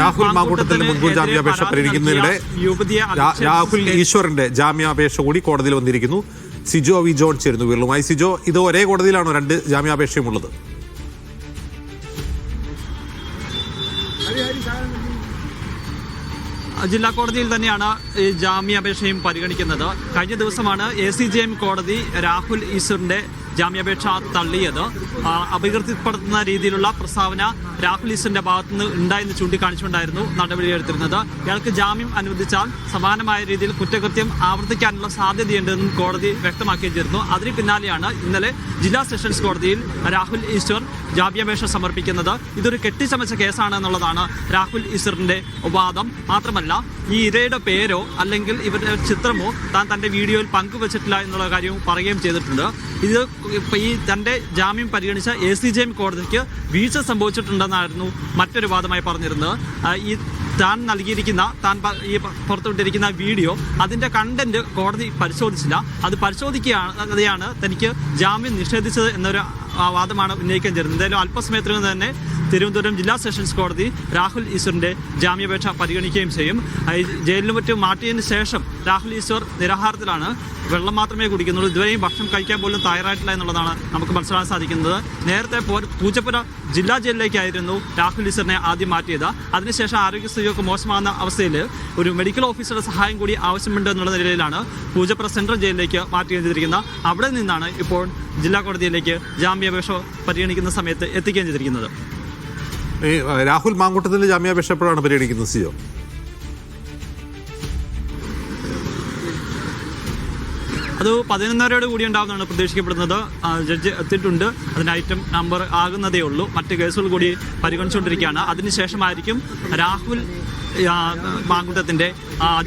രാഹുൽ മാങ്കൂട്ടത്തിന്റെ മുൻകൂർ ജാമ്യാപേക്ഷ പരിഗണിക്കുന്നതിനിടെ രാഹുൽ ഈശ്വറിന്റെ ജാമ്യാപേക്ഷ കൂടി കോടതിയിൽ വന്നിരിക്കുന്നു. സിജോ വി ജോൺ ചേരുന്നു വീളുമായി സിജോ ഇത് ഒരേ കോടതിയിലാണോ രണ്ട് ജാമ്യാപേക്ഷയും ഉള്ളത് ജില്ലാ കോടതിയിൽ തന്നെയാണ് ഈ ജാമ്യാപേക്ഷയും പരിഗണിക്കുന്നത്. കഴിഞ്ഞ ദിവസമാണ് എ സി ജെ എം കോടതി രാഹുൽ ഈശ്വറിന്റെ ജാമ്യാപേക്ഷ തള്ളിയത്. അപകീർത്തിപ്പെടുത്തുന്ന രീതിയിലുള്ള പ്രസ്താവന രാഹുൽ ഈശ്വറിന്റെ ഭാഗത്ത് നിന്ന് ഉണ്ടായെന്ന് ചൂണ്ടിക്കാണിച്ചുകൊണ്ടായിരുന്നു നടപടിയെടുത്തിരുന്നത്. ഇയാൾക്ക് ജാമ്യം അനുവദിച്ചാൽ സമാനമായ രീതിയിൽ കുറ്റകൃത്യം ആവർത്തിക്കാനുള്ള സാധ്യതയുണ്ടെന്നും കോടതി വ്യക്തമാക്കിയിരുന്നു. അതിന് പിന്നാലെയാണ് ഇന്നലെ ജില്ലാ സെഷൻസ് കോടതിയിൽ രാഹുൽ ഈശ്വർ ജാമ്യാപേക്ഷ സമർപ്പിക്കുന്നത് ഇതൊരു കെട്ടിച്ചമച്ച കേസാണ് എന്നുള്ളതാണ് രാഹുൽ ഇസറിന്റെ വാദം. മാത്രമല്ല ഈ ഇരയുടെ പേരോ അല്ലെങ്കിൽ ഇവരുടെ ചിത്രമോ താൻ തന്റെ വീഡിയോയിൽ പങ്കുവച്ചിട്ടില്ല എന്നുള്ള കാര്യവും പറയുകയും ചെയ്തിട്ടുണ്ട്. ഇത് ഈ തന്റെ ജാമ്യം പരിഗണിച്ച എ സി ജെ എം കോടതിക്ക് വീഴ്ച സംഭവിച്ചിട്ടുണ്ടെന്നായിരുന്നു മറ്റൊരു വാദമായി പറഞ്ഞിരുന്നത്. ഈ താൻ നൽകിയിരിക്കുന്ന താൻ ഈ പുറത്തുവിട്ടിരിക്കുന്ന വീഡിയോ അതിന്റെ കണ്ടന്റ് കോടതി പരിശോധിച്ചില്ല. അത് പരിശോധിക്കുകയാണ് തനിക്ക് ജാമ്യം നിഷേധിച്ചത് എന്നൊരു വാദമാണ് ഉന്നയിക്കാൻ ചേരുന്നത് എന്തായാലും അല്പസമയത്തിനകം തന്നെ തിരുവനന്തപുരം ജില്ലാ സെഷൻസ് കോടതി രാഹുൽ ഈശ്വറിന്റെ ജാമ്യാപേക്ഷ പരിഗണിക്കുകയും ചെയ്യും. ജയിലിലും മറ്റും മാറ്റിയതിനു ശേഷം രാഹുൽ ഈശ്വർ നിരാഹാരത്തിലാണ് വെള്ളം മാത്രമേ കുടിക്കുന്നുള്ളൂ. ഇതുവരെയും ഭക്ഷണം കഴിക്കാൻ പോലും തയ്യാറായിട്ടില്ല എന്നുള്ളതാണ് നമുക്ക് മനസ്സിലാക്കാൻ സാധിക്കുന്നത്. നേരത്തെ പൂച്ചപ്പുര ജില്ലാ ജയിലിലേക്കായിരുന്നു രാഹുൽ ഈശ്വറിനെ ആദ്യം മാറ്റിയത്. അതിനുശേഷം ആരോഗ്യസ്ഥിതിയൊക്കെ മോശമാകുന്ന അവസ്ഥയിൽ ഒരു മെഡിക്കൽ ഓഫീസറുടെ സഹായം കൂടി ആവശ്യമുണ്ട് എന്നുള്ള നിലയിലാണ് പൂജപ്പുര സെൻട്രൽ ജയിലിലേക്ക് മാറ്റി ചെയ്തിരിക്കുന്നത് അവിടെ നിന്നാണ് ഇപ്പോൾ ജില്ലാ കോടതിയിലേക്ക് ജാമ്യാപേക്ഷ പരിഗണിക്കുന്ന സമയത്ത് എത്തിക്കുകയും ചെയ്തിരിക്കുന്നത്. ഈ രാഹുൽ മാങ്കൂട്ടത്തിന്റെ ജാമ്യാപേക്ഷ എപ്പോഴാണ് പരിഗണിക്കുന്നത് സിഒ അത് പതിനൊന്നരയോട് കൂടി ഉണ്ടാകുന്നതാണ് പ്രതീക്ഷിക്കപ്പെടുന്നത്. ജഡ്ജ് എത്തിയിട്ടുണ്ട്. അതിന് ഐറ്റം നമ്പർ ആകുന്നതേ ഉള്ളൂ. മറ്റ് കേസുകൾ കൂടി പരിഗണിച്ചുകൊണ്ടിരിക്കുകയാണ്. അതിനുശേഷമായിരിക്കും രാഹുൽ ആ,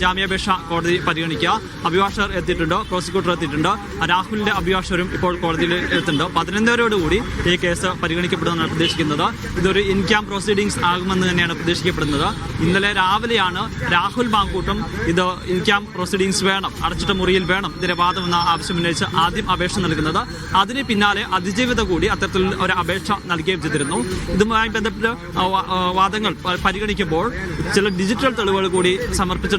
ജാമ്യാപേക്ഷ കോടതി പരിഗണിക്കുക. അഭിഭാഷകർ എത്തിയിട്ടുണ്ട് പ്രോസിക്യൂട്ടർ എത്തിയിട്ടുണ്ട്. രാഹുലിന്റെ അഭിഭാഷകരും ഇപ്പോൾ കോടതിയിൽ എത്തുന്നുണ്ട്. പതിനൊന്നരയോടുകൂടി ഈ കേസ് പരിഗണിക്കപ്പെടുമെന്നാണ് പ്രതീക്ഷിക്കുന്നത്. ഇതൊരു ഇൻ ക്യാം പ്രൊസീഡിങ്സ് ആകുമെന്ന് തന്നെയാണ് പ്രതീക്ഷിക്കപ്പെടുന്നത്. ഇന്നലെ രാവിലെയാണ് രാഹുൽ മാങ്കൂട്ടം ഇത് ഇൻ ക്യാം പ്രൊസീഡിങ്സ് വേണം അടച്ചിട്ട മുറിയിൽ വേണം ഇതിന്റെ വാദം എന്ന ആവശ്യം ഉന്നയിച്ച് ആദ്യം അപേക്ഷ നൽകുന്നത്. അതിന് പിന്നാലെ അതിജീവിത കൂടി അത്തരത്തിൽ ഒരു അപേക്ഷ നൽകുകയും ചെയ്തിരുന്നു. ഇതുമായി ബന്ധപ്പെട്ട് വാദങ്ങൾ പരിഗണിക്കുമ്പോൾ ചില ഡിജിറ്റൽ തെളിവുകൾ കൂടി സമർപ്പിച്ചിട്ടുണ്ട്.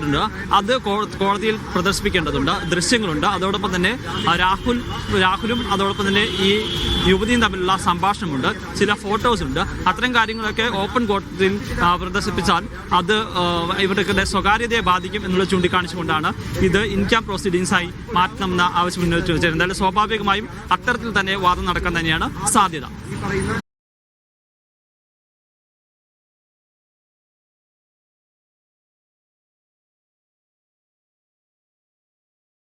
അത് കോ- കോടതിയിൽ പ്രദർശിപ്പിക്കേണ്ടതുണ്ട്. ദൃശ്യങ്ങളുണ്ട്. അതോടൊപ്പം തന്നെ രാഹുൽ രാഹുലും അതോടൊപ്പം തന്നെ ഈ യുവതിയും തമ്മിലുള്ള സംഭാഷണമുണ്ട്. ചില ഫോട്ടോസ് ഉണ്ട്. അത്തരം കാര്യങ്ങളൊക്കെ ഓപ്പൺ കോടതിയിൽ പ്രദർശിപ്പിച്ചാൽ അത് ഇവരുടെ സ്വകാര്യതയെ ബാധിക്കും എന്നുള്ള ചൂണ്ടിക്കാണിച്ചുകൊണ്ടാണ് ഇത് ഇൻകം പ്രൊസീഡിങ്സ് ആയി മാറ്റണമെന്ന ആവശ്യം ഉന്നയിച്ചു വെച്ചത് എന്തായാലും സ്വാഭാവികമായും അത്തരത്തിൽ തന്നെ വാദം നടക്കാൻ തന്നെയാണ് സാധ്യത.